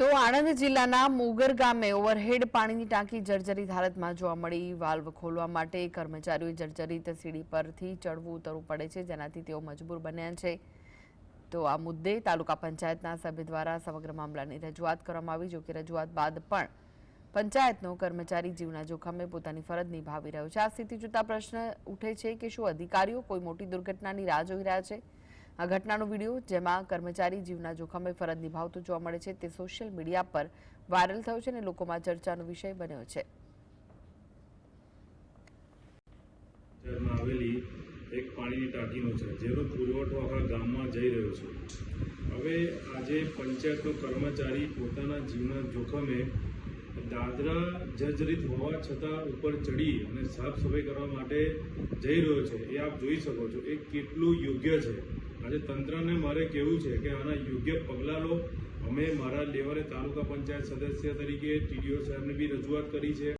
તો આણંદ જિલ્લાના મુગર ગામે ઓવરહેડ પાણીની ટાંકી જર્જરિત હાલતમાં જોવા મળી. વાલ્વ ખોલવા માટે કર્મચારીઓએ જર્જરિત સીડી પરથી ચડવું ઉતરવું પડે છે, જેનાથી તેઓ મજબૂર બન્યા છે. તો આ મુદ્દે તાલુકા પંચાયતના સભ્ય દ્વારા સમગ્ર મામલાની રજૂઆત કરવામાં આવી, જોકે રજૂઆત બાદ પણ પંચાયતનો કર્મચારી જીવના જોખમે પોતાની ફરજ નિભાવી રહ્યો છે. આ સ્થિતિ જોતા પ્રશ્ન ઉઠે છે કે શું અધિકારીઓ કોઈ મોટી દુર્ઘટનાની રાહ જોઈ રહ્યા છે? આ ઘટનાનો વીડિયો જેમાં કર્મચારી જીવના જોખમે ફરજ નિભાવતો જોવા મળે છે તે સોશિયલ મીડિયા પર વાયરલ થયો છે અને લોકોમાં ચર્ચાનો વિષય બન્યો છે. એક પાણીની ટાંકીનો છે, જેનો પુરવઠો આખા ગામમાં જઈ રહ્યો છે. હવે આજે પંચાયતનો કર્મચારી પોતાના જીવના જોખમે દાદરા જર્જરિત હોવા છતાં ઉપર ચડી અને સાફ સફાઈ કરવા માટે જઈ રહ્યો છે. એ આપ જોઈ શકો છો, એ કેટલું યોગ્ય છે. આજે તંત્રને મારે કહેવું છે કે આના યોગ્ય પગલાં લો. અમે મારા લેવલે તાલુકા પંચાયત સદસ્ય તરીકે ટીડીઓ સાહેબને બી રજૂઆત કરી છે.